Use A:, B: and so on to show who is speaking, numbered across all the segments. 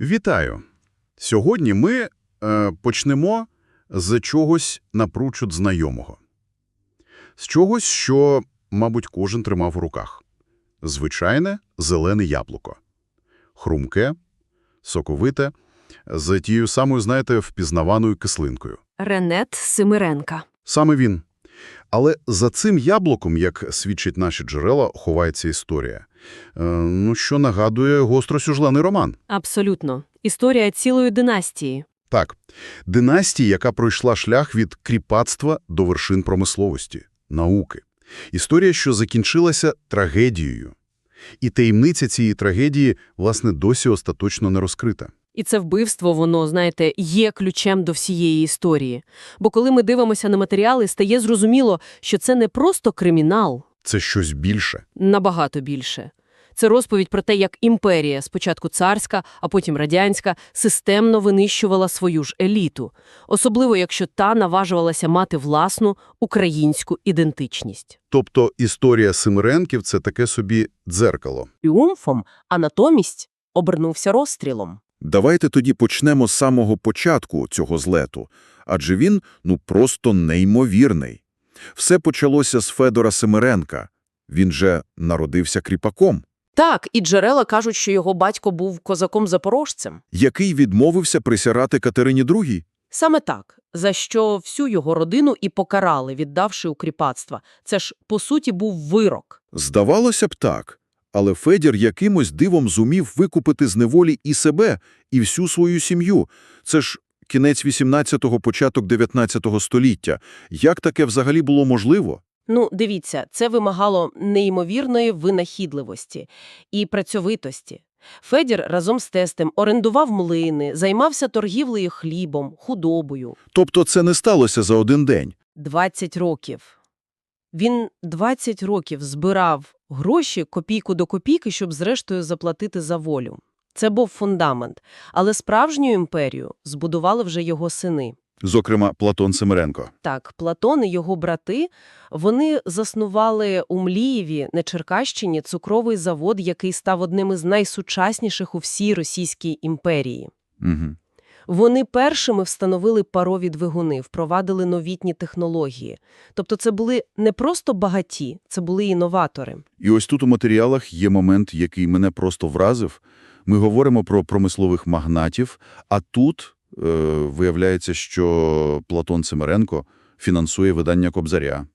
A: Вітаю! Сьогодні ми е, почнемо з чогось напрочуд знайомого. З чогось, що, мабуть, кожен тримав у руках. Звичайне зелене яблуко. Хрумке, соковите, з тією самою, знаєте, впізнаваною кислинкою.
B: Ренет Семиренка.
A: Саме він. Але за цим яблуком, як свідчать наші джерела, ховається історія. Е, ну, що нагадує гостросюжлений роман.
B: Абсолютно. Історія цілої династії.
A: Так, династії, яка пройшла шлях від кріпацтва до вершин промисловості, науки. Історія, що закінчилася трагедією. І таємниця цієї трагедії, власне, досі остаточно не розкрита.
B: І це вбивство, воно, знаєте, є ключем до всієї історії. Бо коли ми дивимося на матеріали, стає зрозуміло, що це не просто кримінал,
A: Це щось більше.
B: набагато більше. Це розповідь про те, як імперія, спочатку царська, а потім радянська, системно винищувала свою ж еліту, особливо якщо та наважувалася мати власну українську ідентичність.
A: Тобто історія Семиренків – це таке собі дзеркало.
C: тріумфом, а натомість обернувся розстрілом.
D: Давайте тоді почнемо з самого початку цього злету, адже він, ну, просто неймовірний. Все почалося з Федора Семиренка. Він же народився кріпаком,
C: Так, і джерела кажуть, що його батько був козаком-запорожцем.
D: який відмовився присягати Катерині II.
C: Саме так, за що всю його родину і покарали, віддавши у кріпацтва. Це ж, по суті, був вирок.
D: Здавалося б так, але Федір якимось дивом зумів викупити з неволі і себе, і всю свою сім'ю. Це ж кінець 18-го, початок 19-го століття. Як таке взагалі було можливо?
C: Ну, дивіться, це вимагало неймовірної винахідливості і працьовитості. Федір разом з тестем орендував млини, займався торгівлею хлібом, худобою.
D: Тобто це не сталося за один день.
C: 20 років. Він 20 років збирав гроші копійку до копійки, щоб зрештою заплатити за волю. Це був фундамент. Але справжню імперію збудували вже його сини.
A: Зокрема, Платон Семиренко.
C: Так, Платон і його брати, вони заснували у Млієві на Черкащині цукровий завод, який став одним із найсучасніших у всій Російській імперії.
A: Угу.
C: Вони першими встановили парові двигуни, впровадили новітні технології. Тобто це були не просто багаті, це були інноватори.
A: І ось тут у матеріалах є момент, який мене просто вразив. Ми говоримо про промислових магнатів, а тут е, виявляється, що Платон Семеренко фінансує видання Кобзаря.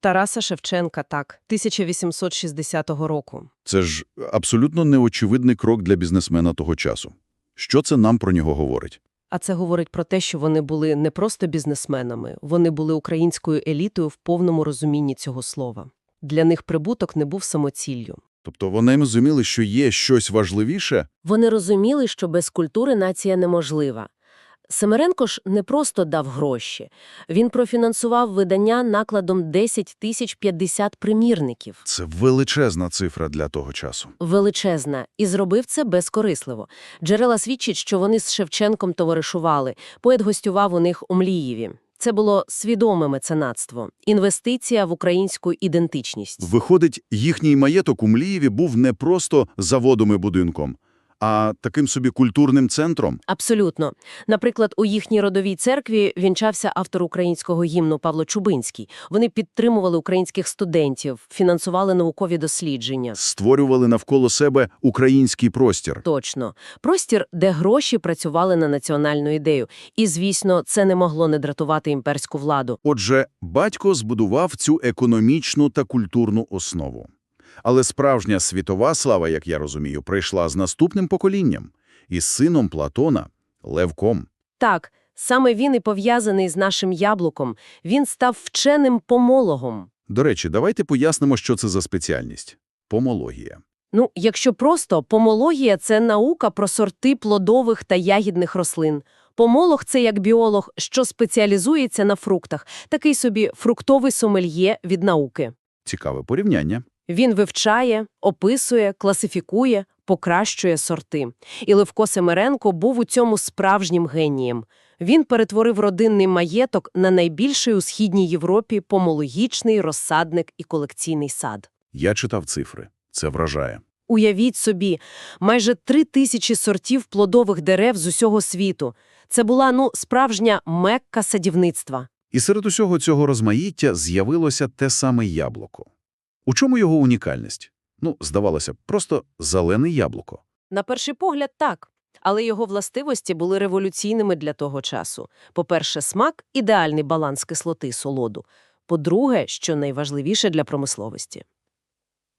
C: Тараса Шевченка, так, 1860 року.
A: Це ж абсолютно неочевидний крок для бізнесмена того часу. Що це нам про нього говорить?
C: А це говорить про те, що вони були не просто бізнесменами, вони були українською елітою в повному розумінні цього слова. Для них прибуток не був самоціллю.
A: Тобто вони розуміли, що є щось важливіше?
E: Вони розуміли, що без культури нація неможлива. Семеренко ж не просто дав гроші. Він профінансував видання накладом 10 тисяч 50 примірників.
A: Це величезна цифра для того часу.
E: Величезна. І зробив це безкорисливо. Джерела свідчать, що вони з Шевченком товаришували. Поет гостював у них у Млієві. Це було свідоме меценатство, інвестиція в українську ідентичність.
A: Виходить, їхній маєток у Млієві був не просто заводом і будинком, а таким собі культурним центром.
E: Абсолютно. Наприклад, у їхній родовій церкві вінчався автор українського гімну Павло Чубинський. Вони підтримували українських студентів, фінансували наукові дослідження.
A: Створювали навколо себе український простір.
E: Точно. Простір, де гроші працювали на національну ідею. І, звісно, це не могло не дратувати імперську владу.
A: Отже, батько збудував цю економічну та культурну основу. Але справжня світова слава, як я розумію, прийшла з наступним поколінням – із сином Платона – Левком.
E: Так, саме він і пов'язаний з нашим яблуком. Він став вченим помологом.
A: До речі, давайте пояснимо, що це за спеціальність – помологія.
E: Ну, якщо просто, помологія – це наука про сорти плодових та ягідних рослин. Помолог – це як біолог, що спеціалізується на фруктах. Такий собі фруктовий сомельє від науки.
A: Цікаве порівняння.
E: Він вивчає, описує, класифікує, покращує сорти. І Левко Семеренко був у цьому справжнім генієм. Він перетворив родинний маєток на найбільший у Східній Європі помологічний розсадник і колекційний сад.
A: Я читав цифри. Це вражає.
C: Уявіть собі, майже три тисячі сортів плодових дерев з усього світу. Це була, ну, справжня мекка садівництва.
A: І серед усього цього розмаїття з'явилося те саме яблуко. У чому його унікальність? Ну, здавалося б, просто зелене яблуко.
C: На перший погляд, так. Але його властивості були революційними для того часу. По-перше, смак – ідеальний баланс кислоти і солоду. По-друге, що найважливіше для промисловості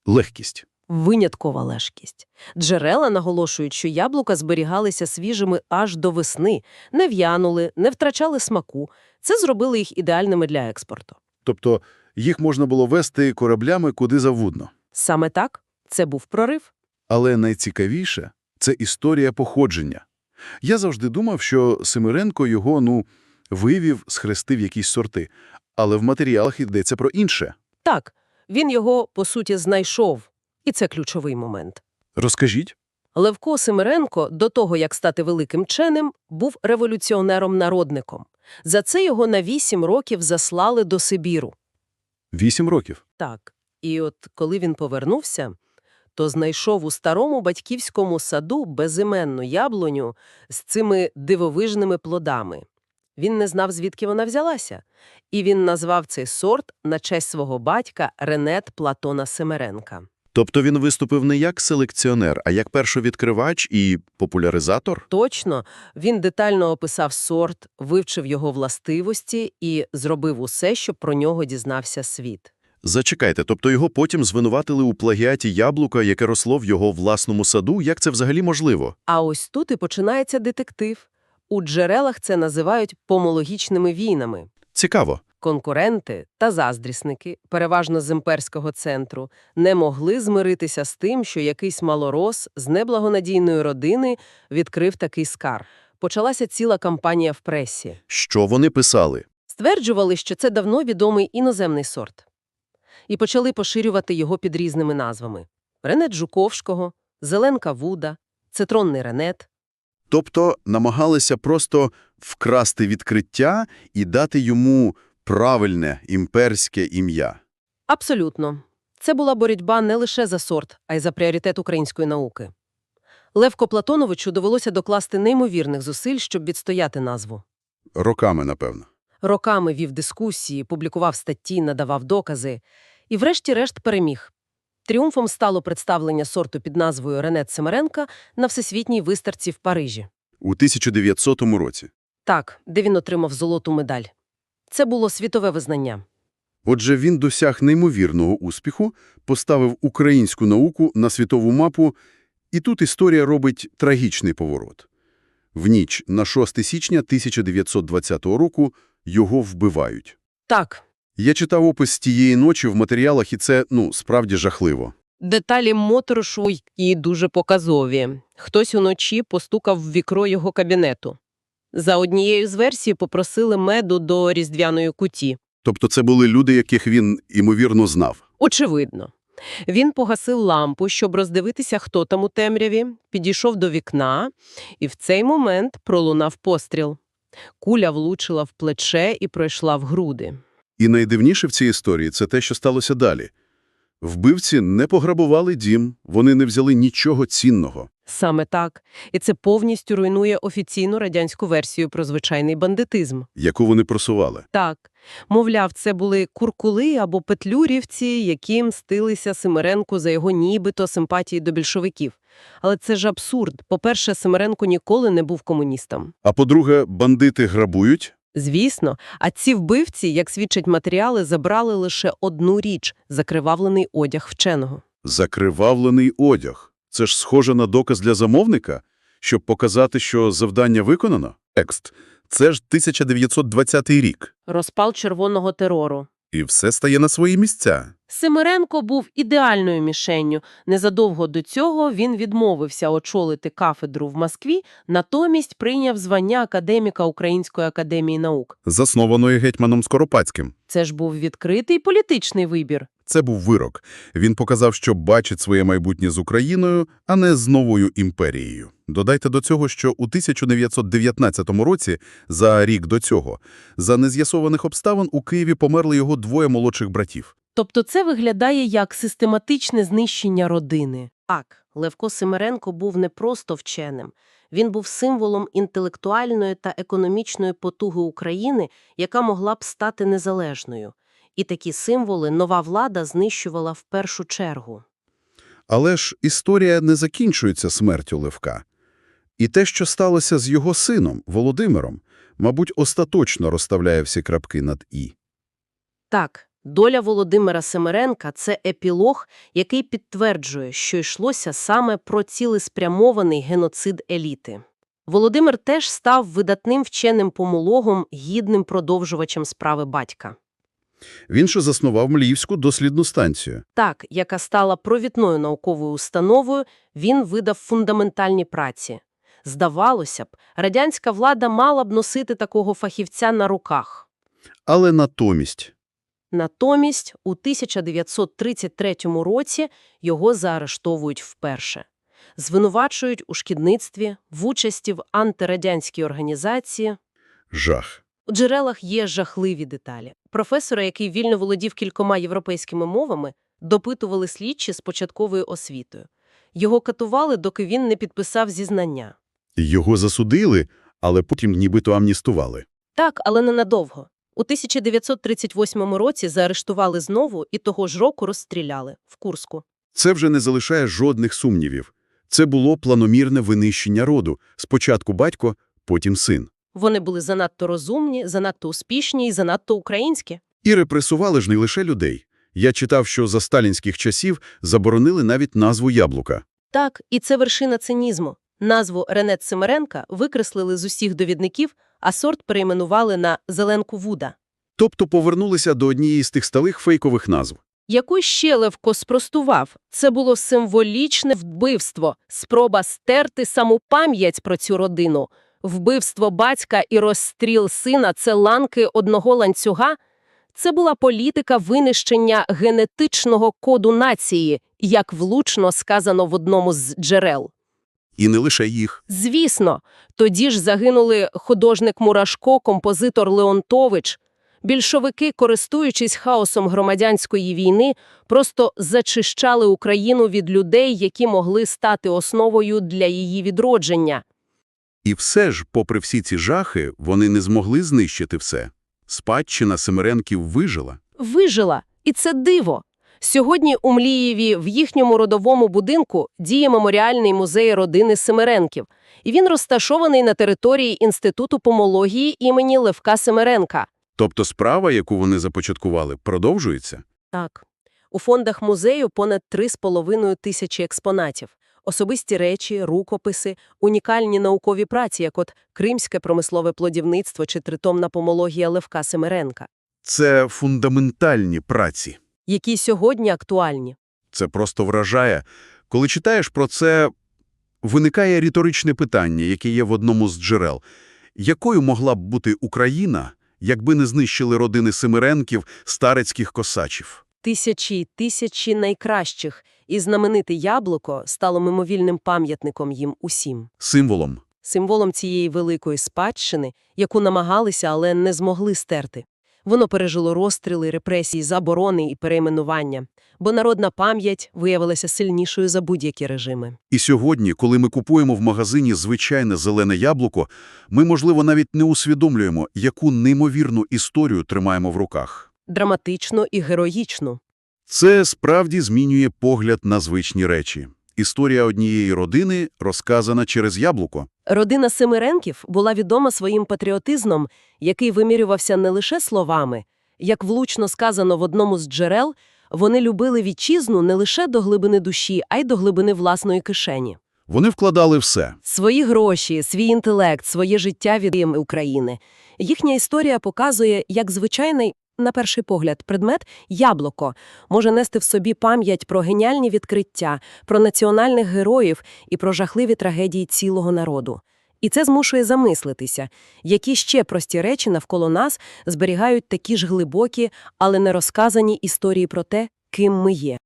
A: Легкість.
C: – виняткова лежкість. Джерела наголошують, що яблука зберігалися свіжими аж до весни, не в'янули, не втрачали смаку. Це зробило їх ідеальними для експорту.
A: Тобто їх можна було вести кораблями куди завгодно.
C: Саме так, це був прорив.
A: Але найцікавіше – це історія походження. Я завжди думав, що Семиренко його, ну, вивів, схрестив якісь сорти. Але в матеріалах йдеться про інше.
C: Так, він його, по суті, знайшов. І це ключовий момент.
A: Розкажіть.
C: Левко Семиренко, до того, як стати великим ченем, був революціонером-народником. За це його на вісім років заслали до Сибіру.
A: Вісім років.
C: Так, і от коли він повернувся, то знайшов у старому батьківському саду безіменну яблуню з цими дивовижними плодами. Він не знав, звідки вона взялася, і він назвав цей сорт на честь свого батька Ренет Платона Семеренка.
A: Тобто він виступив не як селекціонер, а як першовідкривач і популяризатор?
C: Точно, він детально описав сорт, вивчив його властивості і зробив усе, щоб про нього дізнався світ.
A: Зачекайте, тобто його потім звинуватили у плагіаті яблука, яке росло в його власному саду? Як це взагалі можливо?
C: А ось тут і починається детектив. У джерелах це називають помологічними війнами.
A: Цікаво.
C: Конкуренти та заздрісники, переважно з імперського центру, не могли змиритися з тим, що якийсь малорос з неблагонадійної родини відкрив такий скар. Почалася ціла кампанія в пресі.
A: Що вони писали?
C: Стверджували, що це давно відомий іноземний сорт. І почали поширювати його під різними назвами. Ренет Жуковського, Зеленка Вуда, Цитронний Ренет.
A: Тобто намагалися просто вкрасти відкриття і дати йому правильне імперське ім'я.
C: Абсолютно. Це була боротьба не лише за сорт, а й за пріоритет української науки. Левко Платоновичу довелося докласти неймовірних зусиль, щоб відстояти назву.
A: Роками, напевно.
C: Роками вів дискусії, публікував статті, надавав докази. І врешті-решт переміг. Тріумфом стало представлення сорту під назвою Ренет Семеренка на всесвітній виставці в Парижі.
A: У 1900 році.
C: Так, де він отримав золоту медаль. Це було світове визнання.
A: Отже, він досяг неймовірного успіху, поставив українську науку на світову мапу, і тут історія робить трагічний поворот. В ніч на 6 січня 1920 року його вбивають.
C: Так,
A: Я читав опис тієї ночі в матеріалах, і це, ну, справді жахливо.
C: Деталі моторшу і дуже показові. Хтось уночі постукав в вікро його кабінету. За однією з версій попросили меду до різдвяної куті.
A: Тобто це були люди, яких він, ймовірно, знав.
C: Очевидно. Він погасив лампу, щоб роздивитися, хто там у темряві, підійшов до вікна, і в цей момент пролунав постріл. Куля влучила в плече і пройшла в груди.
A: І найдивніше в цій історії – це те, що сталося далі. Вбивці не пограбували дім, вони не взяли нічого цінного.
C: Саме так. І це повністю руйнує офіційну радянську версію про звичайний бандитизм.
A: яку вони просували.
C: Так. Мовляв, це були куркули або петлюрівці, які мстилися Семеренку за його нібито симпатії до більшовиків. Але це ж абсурд. По-перше, Семеренко ніколи не був комуністом.
A: А по-друге, бандити грабують?
C: Звісно, а ці вбивці, як свідчать матеріали, забрали лише одну річ – закривавлений одяг вченого.
A: Закривавлений одяг. Це ж схоже на доказ для замовника, щоб показати, що завдання виконано? Текст. Це ж 1920 рік.
C: Розпал червоного терору.
A: І все стає на свої місця.
C: Симиренко був ідеальною мішенню. Незадовго до цього він відмовився очолити кафедру в Москві, натомість прийняв звання академіка Української академії наук.
A: Заснованої гетьманом Скоропадським.
C: Це ж був відкритий політичний вибір.
A: Це був вирок. Він показав, що бачить своє майбутнє з Україною, а не з новою імперією. Додайте до цього, що у 1919 році, за рік до цього, за нез'ясованих обставин у Києві померли його двоє молодших братів.
C: Тобто це виглядає як систематичне знищення родини. Так, Левко Симиренко був не просто вченим. Він був символом інтелектуальної та економічної потуги України, яка могла б стати незалежною. І такі символи нова влада знищувала в першу чергу.
A: Але ж історія не закінчується смертю Левка. І те, що сталося з його сином, Володимиром, мабуть, остаточно розставляє всі крапки над «і».
C: Так, доля Володимира Семеренка – це епілог, який підтверджує, що йшлося саме про цілеспрямований геноцид еліти. Володимир теж став видатним вченим помологом, гідним продовжувачем справи батька.
A: Він же заснував Мліївську дослідну станцію.
C: Так, яка стала провідною науковою установою, він видав фундаментальні праці. Здавалося б, радянська влада мала б носити такого фахівця на руках.
A: Але натомість
C: Натомість у 1933 році його заарештовують вперше. Звинувачують у шкідництві, в участі в антирадянській організації.
A: жах.
C: У джерелах є жахливі деталі. Професора, який вільно володів кількома європейськими мовами, допитували слідчі з початковою освітою. Його катували, доки він не підписав зізнання.
A: Його засудили, але потім нібито амністували.
C: Так, але ненадовго. У 1938 році заарештували знову і того ж року розстріляли в Курску.
A: Це вже не залишає жодних сумнівів. Це було планомірне винищення роду. Спочатку батько, потім син.
C: Вони були занадто розумні, занадто успішні і занадто українські.
A: І репресували ж не лише людей. Я читав, що за сталінських часів заборонили навіть назву яблука.
C: Так, і це вершина цинізму. Назву Ренет Семеренка викреслили з усіх довідників, а сорт перейменували на «Зеленку Вуда».
A: Тобто повернулися до однієї з тих сталих фейкових назв.
C: Яку ще Левко спростував? Це було символічне вбивство, спроба стерти саму пам'ять про цю родину. Вбивство батька і розстріл сина – це ланки одного ланцюга. Це була політика винищення генетичного коду нації, як влучно сказано в одному з джерел.
A: І не лише їх.
C: Звісно, тоді ж загинули художник Мурашко, композитор Леонтович. Більшовики, користуючись хаосом громадянської війни, просто зачищали Україну від людей, які могли стати основою для її відродження.
A: І все ж, попри всі ці жахи, вони не змогли знищити все. Спадщина Семеренків вижила.
C: Вижила, і це диво. Сьогодні у Млієві в їхньому родовому будинку діє меморіальний музей родини Семеренків, і він розташований на території Інституту помології імені Левка Семеренка.
A: Тобто справа, яку вони започаткували, продовжується?
C: Так. У фондах музею понад 3,5 тисячі експонатів. Особисті речі, рукописи, унікальні наукові праці, як от «Кримське промислове плодівництво» чи «Тритомна помологія Левка Семеренка»,
A: Це фундаментальні праці.
C: які сьогодні актуальні.
A: Це просто вражає. Коли читаєш про це, виникає риторичне питання, яке є в одному з джерел. Якою могла б бути Україна, якби не знищили родини Семиренків, старецьких косачів?
C: Тисячі й тисячі найкращих, і знамените яблуко стало мимовільним пам'ятником їм усім.
A: Символом.
C: символом цієї великої спадщини, яку намагалися, але не змогли стерти. Воно пережило розстріли, репресії, заборони і перейменування, бо народна пам'ять виявилася сильнішою за будь-які режими.
A: І сьогодні, коли ми купуємо в магазині звичайне зелене яблуко, ми, можливо, навіть не усвідомлюємо, яку неймовірну історію тримаємо в руках.
C: Драматично і героїчно.
A: Це справді змінює погляд на звичні речі. Історія однієї родини розказана через яблуко.
C: Родина Семиренків була відома своїм патріотизмом, який вимірювався не лише словами. Як влучно сказано в одному з джерел, вони любили вітчизну не лише до глибини душі, а й до глибини власної кишені.
A: Вони вкладали все.
C: Свої гроші, свій інтелект, своє життя від України. Їхня історія показує, як звичайний, на перший погляд, предмет яблуко може нести в собі пам'ять про геніальні відкриття, про національних героїв і про жахливі трагедії цілого народу. І це змушує замислитися, які ще прості речі навколо нас зберігають такі ж глибокі, але не розказані історії про те, ким ми є.